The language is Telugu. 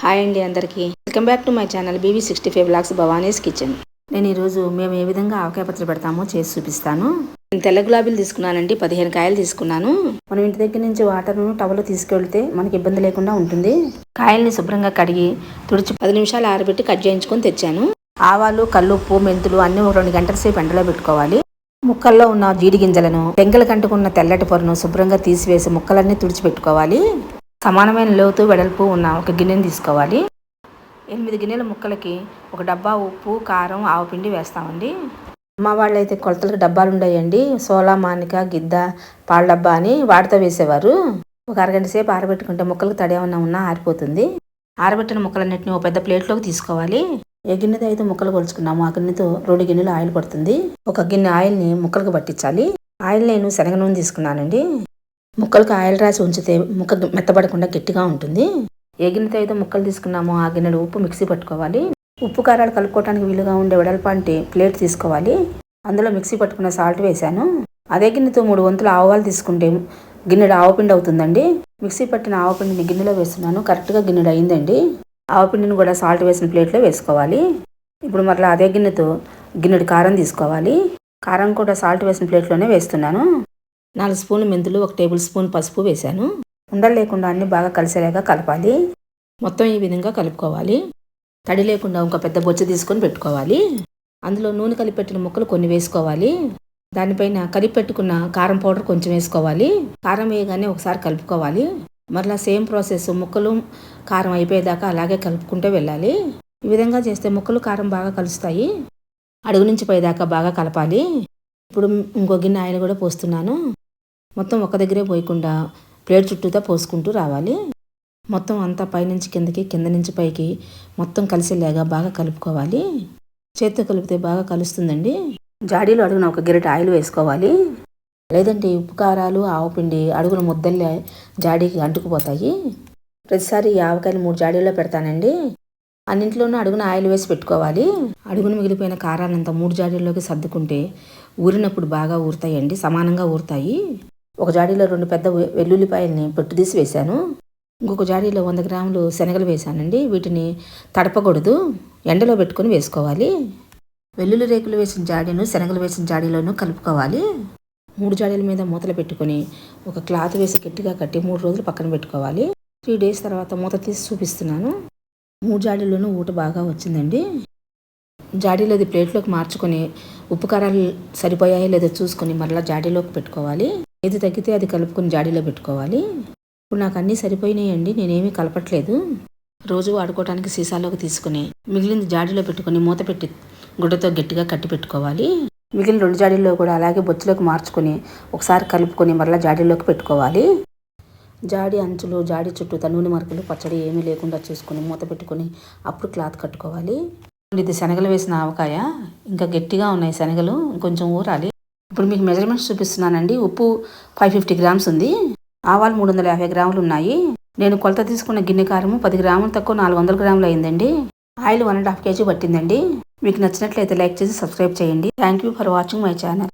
హాయ్ అండి అందరికీ. Welcome back to my channel BB sixty five blocks Bhavani's kitchen నేను ఈరోజు మేము ఏ విధంగా ఆవకాయ పచ్చడి పెడతామో చేసి చూపిస్తాను. నేను తెల్ల గులాబీలు తీసుకున్నానండి పదిహేను కాయలు తీసుకున్నాను. మనం ఇంటి దగ్గర నుంచి వాటర్ను టవల్ తీసుకెళ్తే మనకి ఇబ్బంది లేకుండా ఉంటుంది. కాయల్ని శుభ్రంగా కడిగి తుడిచి పది నిమిషాలు ఆరబెట్టి కట్ చేయించుకొని తెచ్చాను. ఆవాలు కల్లుప్పు మెంతులు అన్ని ఒక రెండు గంటల సేపు ఎండలో పెట్టుకోవాలి. ముక్కల్లో ఉన్న జీడి గింజలను పెంకల కంటుకున్న తెల్లటి పొరను శుభ్రంగా తీసివేసి ముక్కలన్నీ తుడిచిపెట్టుకోవాలి సమానమైన లోతు వెడల్పు ఉన్న ఒక గిన్నెని తీసుకోవాలి. ఎనిమిది గిన్నెల ముక్కలకి ఒక డబ్బా ఉప్పు కారం ఆవపిండి వేస్తామండి. మా వాళ్ళు అయితే కొలతలకు డబ్బాలు ఉండేయండి. సోలా మానిక గిద్ద పాల డబ్బా అని వాటితో వేసేవారు. ఒక అరగంట సేపు ఆరబెట్టుకుంటే ముక్కలకు తడి ఏమన్నా ఉన్నా ఆరిపోతుంది. ఆరబెట్టిన ముక్కలన్నింటినీ ఒక పెద్ద ప్లేట్లోకి తీసుకోవాలి. ఏ గిన్నెతో అయితే ముక్కలు కొలుచుకున్నాము ఆ గిన్నెతో రెండు గిన్నెలు ఆయిల్ పడుతుంది. ఒక గిన్నె ఆయిల్ని ముక్కలకు పట్టించాలి. ఆయిల్ నేను శనగ నూనె తీసుకున్నానండి. ముక్కలకు ఆయిల్ రాసి ఉంచితే ముక్క మెత్తబడకుండా గట్టిగా ఉంటుంది. ఏ గిన్నెతో అయితే ముక్కలు తీసుకున్నామో ఆ గిన్నెడు ఉప్పు మిక్సీ పట్టుకోవాలి. ఉప్పు కారాలు కలుపుకోవడానికి వీలుగా ఉండే వెడల్పాంటి ప్లేట్ తీసుకోవాలి. అందులో మిక్సీ పట్టుకున్న సాల్ట్ వేశాను. అదే గిన్నెతో మూడు వంతులు ఆవాలు తీసుకుంటే గిన్నెడు ఆవపిండి అవుతుందండి. మిక్సీ పట్టిన ఆవపిండిని గిన్నెలో వేస్తున్నాను. కరెక్ట్గా గిన్నెడు అయిందండి. ఆవపిండిని కూడా సాల్ట్ వేసిన ప్లేట్లో వేసుకోవాలి. ఇప్పుడు మరలా అదే గిన్నెతో గిన్నెడు కారం తీసుకోవాలి. కారం కూడా సాల్ట్ వేసిన ప్లేట్లోనే వేస్తున్నాను. నాలుగు స్పూన్లు మెంతులు ఒక టేబుల్ స్పూన్ పసుపు వేశాను. ఉండలు లేకుండా అన్ని బాగా కలిసేలాగా కలపాలి. మొత్తం ఈ విధంగా కలుపుకోవాలి. తడి లేకుండా ఒక పెద్ద బొచ్చ తీసుకొని పెట్టుకోవాలి. అందులో నూనె కలిపి పెట్టిన ముక్కలు కొన్ని వేసుకోవాలి. దానిపైన కలిపి పెట్టుకున్న కారం పౌడర్ కొంచెం వేసుకోవాలి. కారం వేయగానే ఒకసారి కలుపుకోవాలి. మరలా సేమ్ ప్రాసెస్ ముక్కలు కారం అయిపోయేదాకా అలాగే కలుపుకుంటూ వెళ్ళాలి. ఈ విధంగా చేస్తే ముక్కలు కారం బాగా కలుస్తాయి. అడుగు నుంచి పైదాకా బాగా కలపాలి. ఇప్పుడు ఇంకో గిన్నె ఆయిల్ కూడా పోస్తున్నాను. మొత్తం ఒక దగ్గరే పోయకుండా ప్లేట్ చుట్టూతా పోసుకుంటూ రావాలి. మొత్తం అంతా పైనుంచి కిందకి కింద నుంచి పైకి మొత్తం కలిసేలాగా బాగా కలుపుకోవాలి. చేత్తో కలిపితే బాగా కలుస్తుందండి. జాడీలో అడుగున ఒక గిరిట ఆయిల్ వేసుకోవాలి. లేదంటే ఉప్పు కారాలు ఆవపిండి అడుగున ముద్దల్లే జాడీకి అంటుకుపోతాయి. ప్రతిసారి ఈ ఆవకాయలు మూడు జాడీల్లో పెడతానండి. అన్నింటిలోనూ అడుగున ఆయిల్ వేసి పెట్టుకోవాలి. అడుగున మిగిలిపోయిన కారాలంతా మూడు జాడీల్లోకి సర్దుకుంటే ఊరినప్పుడు బాగా ఊరుతాయండి సమానంగా ఊరుతాయి. ఒక జాడీలో రెండు పెద్ద వెల్లుల్లిపాయల్ని పొట్టు తీసి వేశాను. ఇంకొక జాడీలో వంద గ్రాములు శనగలు వేశానండి. వీటిని తడపకూడదు. ఎండలో పెట్టుకొని వేసుకోవాలి. వెల్లుల్లి రేకులు వేసిన జాడీను శనగలు వేసిన జాడీలోనూ కలుపుకోవాలి. మూడు జాడీల మీద మూతలు పెట్టుకొని ఒక క్లాత్ వేసి గట్టిగా కట్టి మూడు రోజులు పక్కన పెట్టుకోవాలి. త్రీ డేస్ తర్వాత మూత తీసి చూపిస్తున్నాను. మూడు జాడీల్లోనూ ఊట బాగా వచ్చిందండి. జాడీలోది ప్లేట్లోకి మార్చుకొని ఉప్పు కారాలు సరిపోయాయో లేదో చూసుకొని మరలా జాడీలోకి పెట్టుకోవాలి. ఏది తగ్గితే అది కలుపుకొని జాడీలో పెట్టుకోవాలి. ఇప్పుడు నాకు అన్నీ సరిపోయినాయండి నేనేమీ కలపట్లేదు. రోజు వాడుకోవడానికి సీసాలోకి తీసుకుని మిగిలింది జాడీలో పెట్టుకొని మూత పెట్టి గుడ్డతో గట్టిగా కట్టి పెట్టుకోవాలి. మిగిలిన రెండు జాడీల్లో కూడా అలాగే బొచ్చులోకి మార్చుకొని ఒకసారి కలుపుకొని మరలా జాడీలోకి పెట్టుకోవాలి. జాడి అంచులు జాడి చుట్టూ నూనె మరకలు పచ్చడి ఏమీ లేకుండా చూసుకొని మూత పెట్టుకొని అప్పుడు క్లాత్ కట్టుకోవాలి. ఇది శనగలు వేసిన ఆవకాయ ఇంకా గట్టిగా ఉన్నాయి శనగలు కొంచెం ఊరాలి. ఇప్పుడు మీకు మెజర్మెంట్స్ చూపిస్తున్నానండి. ఉప్పు ఫైవ్ ఫిఫ్టీ గ్రామ్స్ ఉంది. ఆవాలు మూడు వందల యాభై గ్రాములు ఉన్నాయి. నేను కొలత తీసుకున్న గిన్నె కారము పది గ్రాములు తక్కువ నాలుగు వందల గ్రాములు అయిందండి. Oil one and half KG పట్టిందండి. మీకు నచ్చినట్లయితే లైక్ చేసి సబ్స్క్రైబ్ చేయండి. Thank you for watching my channel.